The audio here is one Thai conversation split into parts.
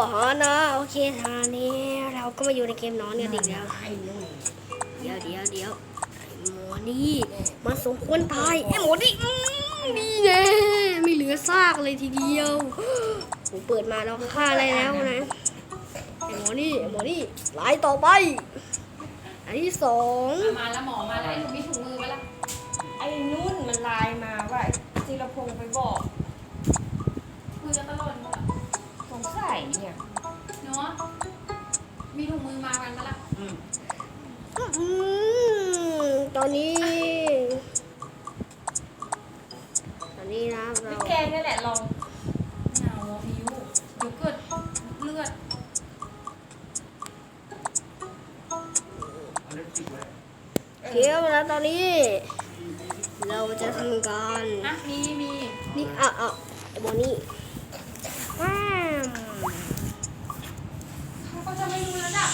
อาหารนะโอเคทางนี้เราก็มาอยู่ในเกมนอนกันอีกแล้วไอ้นุ่นเดี๋ยวเดี๋ยวเดี๋ยวไอ้หมอนี่มันสมควรตายไอ้หมอนี่อื้อนี่แน่ไม่เหลือซากเลยทีเดียวผมเปิดมาแล้วฆ่าอะไรแล้วนะไอ้หมอนี่ไอ้หมอนี่ลายต่อไป อันที่สองมาแล้วหมอมาแล้วไอ้หนูมีถุงมือไหมล่ะไอ้นุ่นมันไลน์มาว่ อืมตอนนี้ ตอนนี้นะเราพี่แกงนี่แหละลองเหงาหิวเดี๋ยวเกิดเลือดเคี้ยวแล้วตอนนี้ เราจะทำการอะมีมีนี่อะอะไอ้บอนี่ว้ามเขาก็จะไม่รู้แล้วจ้ะ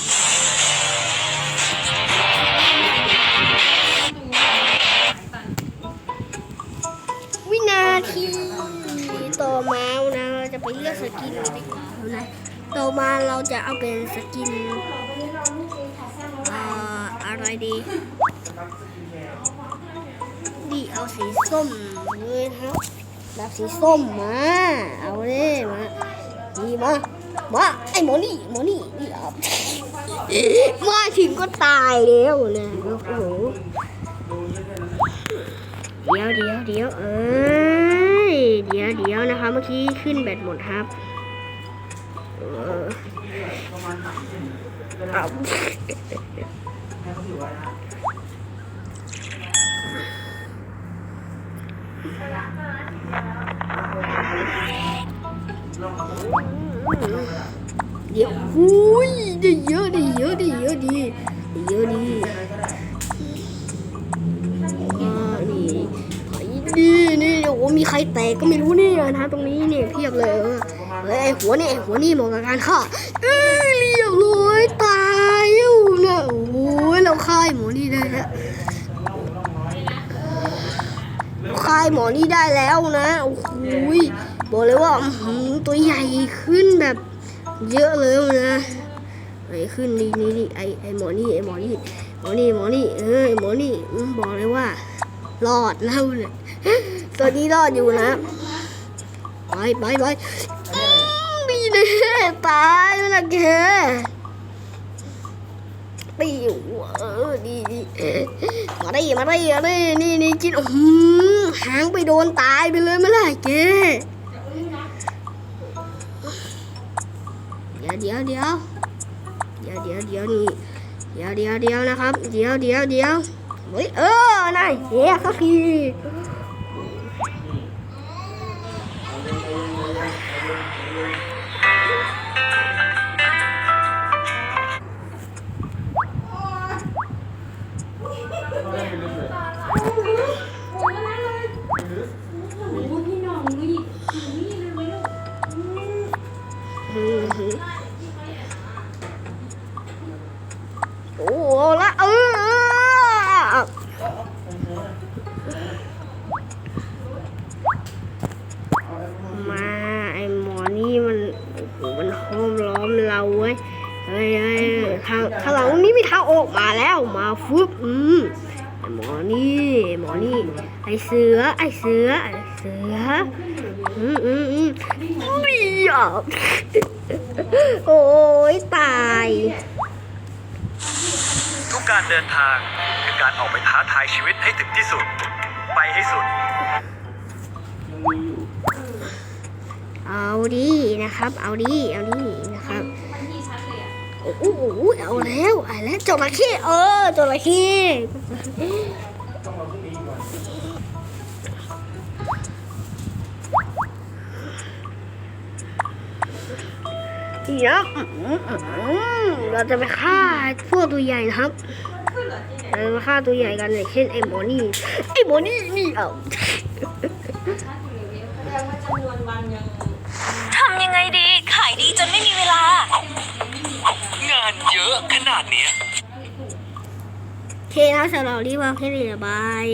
ต่อมานะ เราจะไปเลือกสกินนดีกว่านะต่อมาเราจะเอาเป็นสกินอ่าอะไรดี ดีเอาสีส้มเลยนะครับแบบสีส้มมา เอาเลยมานี่มามาไอ้หมอนี่หมอนี่นี่เอามาถึงก็ตายแล้วนะโอ้โหเดี๋ยวเดี๋ยวเดี๋ยวเอ้ยเดี๋ ยวเดี๋ยวนะคะ เมื่อกี้ขึ้นแบตหมดครับเออเอาเดี๋ยวอุ้ยได้เยอะได้เยอะได้เยอะดีได้เยอะดี นี่นี่โอ้โหมีใครแตกก็ไม่รู้นี่นะตรงนี้เนี่ยเพียบเลยเออเฮ้ยไอหัวนี่ไอหัวนี่เหมาะกับการฆ่าเอ้ยเรียบร้อยตายอยู่นะโอ้โหเราฆ่าหมอนี่ได้แล้วเราฆ่าหมอนี่ได้แล้วนะโอ้โหบอกเลยว่าหือตัวใหญ่ขึ้นแบบเยอะเลยนะไอ้ขึ้นนี่นี่นี่ไอไอหมอนี่ไอหมอนี่หมอนี่หมอนี่เอ้ยหมอนี่บอกเลยว่ารอดแล้วเนี่ย ตัวนี้รอดอยู่นะไปไปไปอืมมีแน่ตายแล้วนะแกไปอยู่เออดีดีมาได้มาได้มาได้นี่นี่กินอื้อหือหางไปโดนตายไปเลยไม่ล่ะแกเดี๋ยวเดี๋ยวเดี๋ยวเดี๋ยวเดี๋ยวเดี๋ยวนี่เดี๋ยวเดี๋ยวเดี๋ยวนะครับ เดี๋ยวเดี๋ยวเดี๋ยวเฮ้ยเออนายเฮียสักที โอ้โหละเออมาไอหมอนี่มันโอ้โหมันห้อมล้อมเราเว้ยเฮ้ยทางทางหลังนี้มีทางออกมาแล้วมาฟึบอืมไอหมอนี่หมอนี่ ไอเสือ ไอเสือ ไอเสือ อืมอืมอืมบีอะโอ้ยตาย ทุกการเดินทางคือการออกไปท้าทายชีวิตให้ถึงที่สุด ไปให้สุด เอาดีนะครับ เอาดีเอาดีนะครับมันที่ชัดเลยอะโอ้โหเอาแล้วเอาแล้วจระเข้เออจระเข้ นี่นะอื้อหืออื้อหือเราจะไปฆ่าพวกตัวใหญ่นะครับเราจะไปฆ่าตัวใหญ่กันอย่างเช่นไอ้หมอนี่ไอ้หมอนี่นี่เอาชัดอยู่เลยแสดงว่าจำนวนวันยังทำยังไงดี ขายดีจนไม่มีเวลา งานเยอะขนาดเนี้ยโอเคนะสำหรับรีบวางแค่นี้นะบาย